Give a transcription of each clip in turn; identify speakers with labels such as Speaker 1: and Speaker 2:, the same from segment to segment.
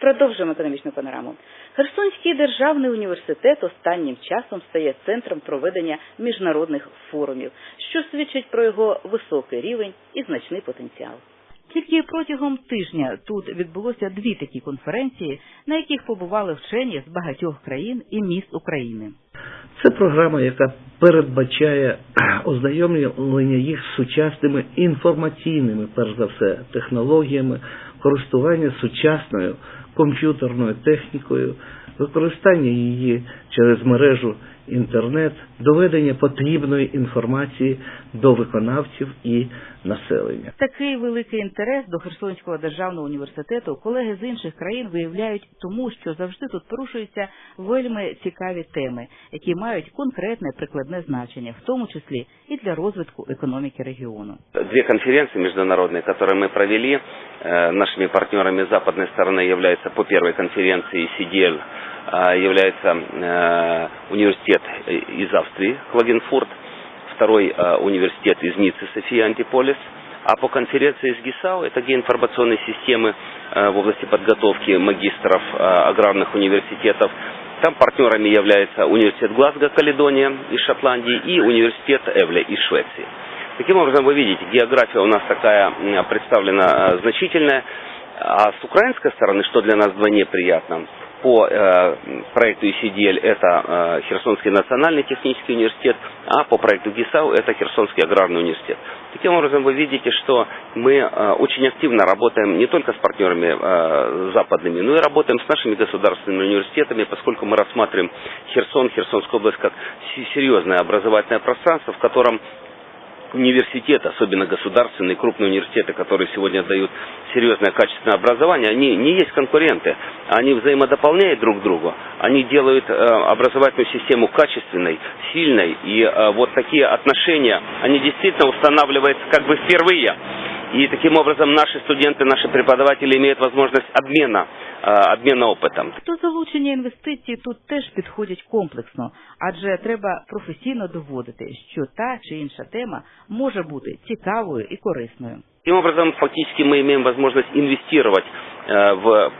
Speaker 1: Продовжуємо економічну панораму. Херсонський державний університет останнім часом стає центром проведення міжнародних форумів, що свідчить про його високий рівень і значний потенціал. Тільки протягом тижня тут відбулося дві такі конференції, на яких побували вчені з багатьох країн і міст України.
Speaker 2: Це програма, яка передбачає ознайомлення їх з сучасними інформаційними, перш за все, технологіями, користування сучасною комп'ютерною технікою, використання її через мережу інтернет, доведення потрібної інформації до виконавців і населення.
Speaker 1: Такий великий інтерес до Херсонського державного університету колеги з інших країн виявляють тому, що завжди тут порушуються вельми цікаві теми, які мають конкретне прикладне значення, в тому числі і для розвитку економіки регіону.
Speaker 3: Две конференции международные, которые мы провели, э, нашими партнерами западной стороны являются по первой конференции CDL, э, является э, университет из Австрии Клагенфурт, второй э, университет из Ниццы София Антиполис, а по конференции из ГИСАУ это геоинформационные системы э, в области подготовки магистров аграрных университетов. Там партнерами является университет Глазго, Каледония из Шотландии и университет Эвле из Швеции. Таким образом, вы видите, география у нас такая представлена значительная. А с украинской стороны, что для нас вдвойне приятно, по э, проекту ECDL это э, Херсонский национальный технический университет, а по проекту ГИСАУ это Херсонский аграрный университет. Таким образом, вы видите, что мы э, очень активно работаем не только с партнерами э, западными, но и работаем с нашими государственными университетами, поскольку мы рассматриваем Херсон, Херсонскую область как се- серьезное образовательное пространство, в котором университеты, особенно государственные, крупные университеты, которые сегодня дают серьезное качественное образование, они не есть конкуренты, они взаимодополняют друг друга, они делают э, образовательную систему качественной, сильной, и э, вот такие отношения, они действительно устанавливаются как бы впервые. И таким образом наши студенты, наши преподаватели имеют возможность обмена, э, опитом.
Speaker 1: До залучення інвестицій тут теж підходять комплексно, адже треба професійно доводити, що та чи інша тема може бути цікавою і корисною.
Speaker 3: Таким образом, фактически мы имеем возможность инвестировать э, в,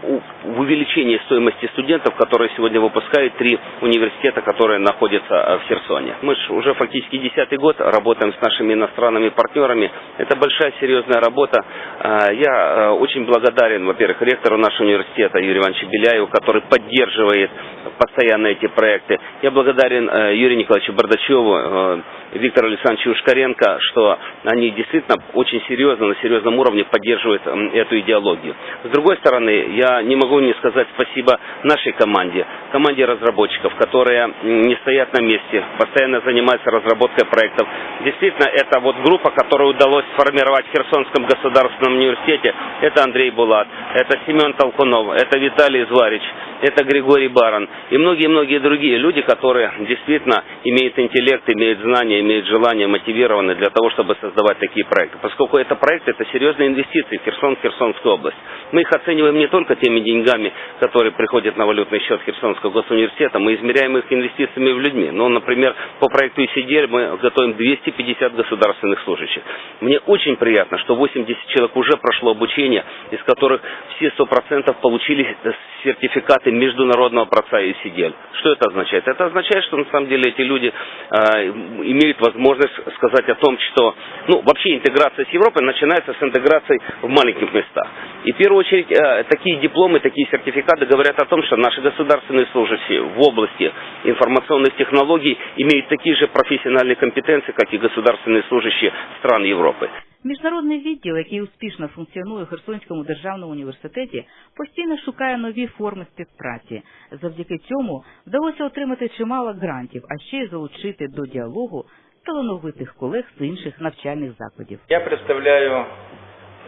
Speaker 3: в увеличение стоимости студентов, которые сегодня выпускают три университета, которые находятся э, в Херсоне. Мы ж уже фактически десятый год работаем с нашими иностранными партнерами. Это большая серьезная работа. Э, Я очень благодарен, во-первых, ректору нашего университета Юрию Ивановичу Беляеву, который поддерживает постоянно эти проекты. Я благодарен Юрию Николаевичу Бардачеву, Виктору Александровичу Ушкаренко, что они действительно очень серьезно, на серьезном уровне поддерживают эту идеологию. С другой стороны, я не могу не сказать спасибо нашей команде, команде разработчиков, которые не стоят на месте, постоянно занимаются разработкой проектов. Действительно, это вот группа, которую удалось сформировать в Херсонском государственном университете. Это Андрей Булат, это Семен Толкунов, это Виталий Зварич, это Григорий Баран и многие-многие другие люди, которые действительно имеют интеллект, имеют знания, имеют желание, мотивированы для того, чтобы создавать такие проекты. Поскольку это проекты, это серьезные инвестиции в Херсон, Херсонскую область. Мы их оцениваем не только теми деньгами, которые приходят на валютный счет Херсонского госуниверситета, мы измеряем их инвестициями в людьми. Ну, например, по проекту ECDL мы готовим 250 государственных служащих. Мне очень приятно, что 80 человек уже прошло обучение, из которых все 100% получили сертификаты международного проца ECDL. Что это означает? Это означает, что на самом деле эти люди э, имеют возможность сказать о том, что ну, вообще интеграция с Европой начинается с интеграции в маленьких местах. И в первую очередь э, такие дипломы, такие сертификаты говорят о том, что наши государственные служащие в области информационных технологий имеют такие же профессиональные компетенции, как и государственные служащие стран Европы.
Speaker 1: Міжнародний відділ, який успішно функціонує у Херсонському державному університеті, постійно шукає нові форми співпраці. Завдяки цьому вдалося отримати чимало грантів, а ще й залучити до діалогу талановитих колег з інших навчальних закладів.
Speaker 4: Я представляю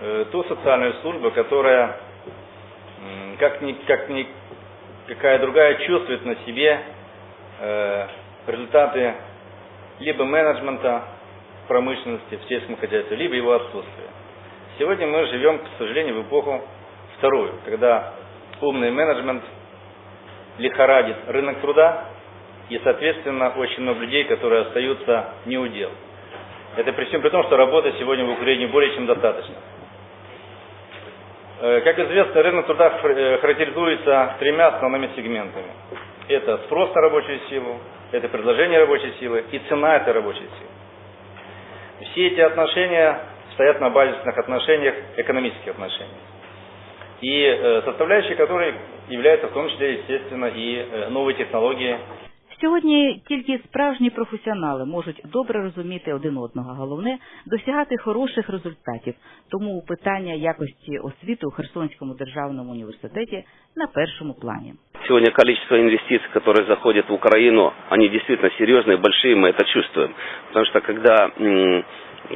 Speaker 4: э, ту социальную службу, которая, м, как ни, как ни какая другая, чувствует на себе э, результаты либо менеджмента в промышленности, в сельском хозяйстве, либо его отсутствия. Сегодня мы живем, к сожалению, в эпоху вторую, когда умный менеджмент лихорадит рынок труда и, соответственно, очень много людей, которые остаются не у дел. Это при всем при том, что работы сегодня в Украине более чем достаточно. Э, Как известно, рынок труда э, характеризуется тремя основными сегментами. Это спрос на рабочую силу, это предложение рабочей силы и цена этой рабочей силы. Все эти отношения стоят на базисных отношениях, экономических отношениях. И э, составляющей которой являются в том числе, естественно, и э, новые технологии,
Speaker 1: Сьогодні тільки справжні професіонали можуть добре розуміти один одного, а головне досягати хороших результатів. Тому питання якості освіти у Херсонському державному університеті на першому плані.
Speaker 3: Сегодня количество инвестиций, которые заходят в Украину, они действительно серьезные, большие, мы это чувствуем. Потому что когда, м,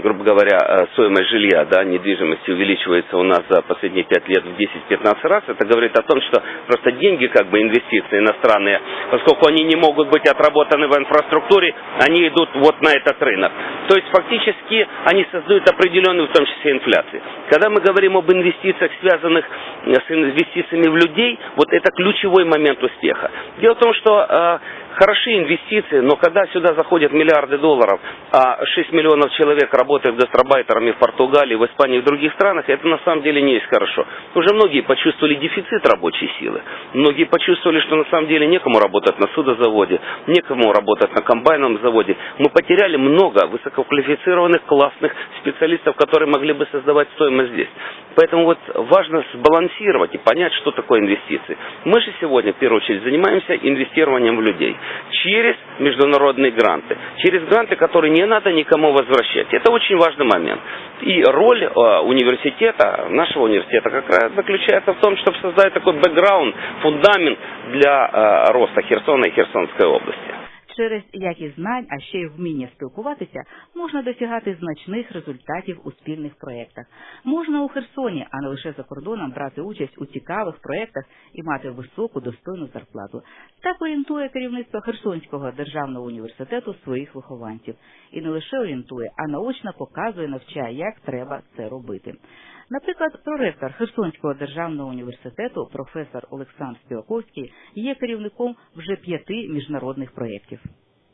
Speaker 3: грубо говоря, э, стоимость жилья, да, недвижимости увеличивается у нас за последние 5 лет в 10-15 раз, это говорит о том, что просто деньги, как бы инвестиции иностранные, поскольку они не могут быть отработаны в инфраструктуре, они идут вот на этот рынок. То есть фактически они создают определенную, в том числе, инфляцию. Когда мы говорим об инвестициях, связанных э, с инвестициями в людей, вот это ключевой момент успеха. Дело в том, что э, хороши инвестиции, но когда сюда заходят миллиарды долларов, а 6 миллионов человек работают гастробайтерами в Португалии, в Испании и в других странах, это на самом деле не есть хорошо. Уже многие почувствовали дефицит рабочей силы. Многие почувствовали, что на самом деле некому работать на судозаводе, некому работать на комбайном заводе. Мы потеряли много высококвалифицированных, классных специалистов, которые могли бы создавать стоимость здесь. Поэтому вот важно сбалансировать и понять, что такое инвестиции. Мы же сегодня, в первую очередь, занимаемся инвестированием в людей через международные гранты, через гранты, которые не надо никому возвращать. Это очень важный момент. И роль э, университета, нашего университета, как раз заключается в том, чтобы создать такой бэкграунд, фундамент для э, роста Херсона и Херсонской области.
Speaker 1: Через якість знань, а ще й вміння спілкуватися, можна досягати значних результатів у спільних проєктах. Можна у Херсоні, а не лише за кордоном, брати участь у цікавих проєктах і мати високу достойну зарплату. Так орієнтує керівництво Херсонського державного університету своїх вихованців. І не лише орієнтує, а наочно показує, навчає, як треба це робити. Наприклад, проректор Херсонського державного університету професор Олександр Співаковський є керівником вже п'яти міжнародних проєктів.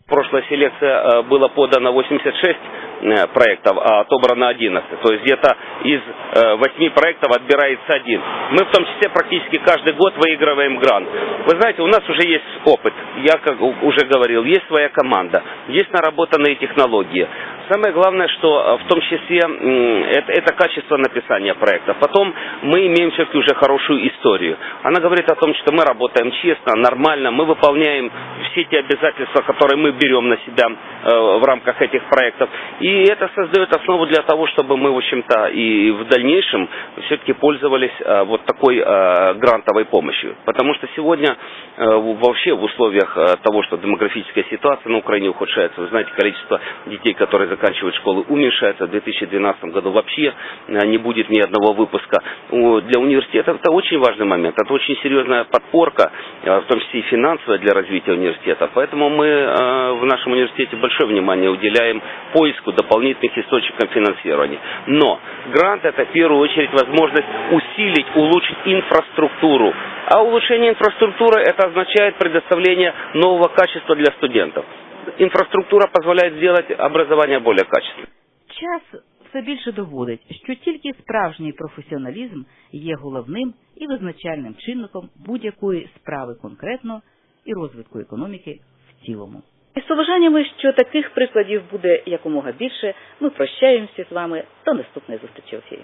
Speaker 3: Прошлая селекция э, было подано 86 э, проектов, а отобрано 11. То есть где-то из э, 8 проектов отбирается один. Мы в том числе практически каждый год выигрываем грант. Вы знаете, у нас уже есть опыт. Я как у- уже говорил, есть своя команда, есть наработанные технологии. Самое главное, что э, в том числе это, это качество написания проекта. Потом мы имеем все-таки уже хорошую историю. Она говорит о том, что мы работаем честно, нормально, мы выполняем все те обязательства, которые мы берем на себя э, в рамках этих проектов. И это создает основу для того, чтобы мы, в общем-то, и в дальнейшем все-таки пользовались э, вот такой грантовой помощью. Потому что сегодня вообще в условиях того, что демографическая ситуация на Украине ухудшается, вы знаете, количество детей, которые заканчивают школы, уменьшается. В 2012 году вообще э, не будет ни одного выпуска. Для университета это очень важный момент. Это очень серьезная подпорка, э, в том числе и финансовая для развития университета. Поэтому мы э, в нашем университете большое внимание уделяем поиску дополнительных источников финансирования. Но грант это в первую очередь возможность усилить, улучшить инфраструктуру. А улучшение инфраструктуры это означает предоставление нового качества для студентов. Инфраструктура позволяет сделать образование более качественным.
Speaker 1: Час все більше доводить, що тільки справжній професіоналізм є головним і визначальним чинником будь-якої справи конкретно і розвитку економіки в цілому. І з побажаннями, що таких прикладів буде якомога більше, ми прощаємося з вами до наступної зустрічі в ефірі.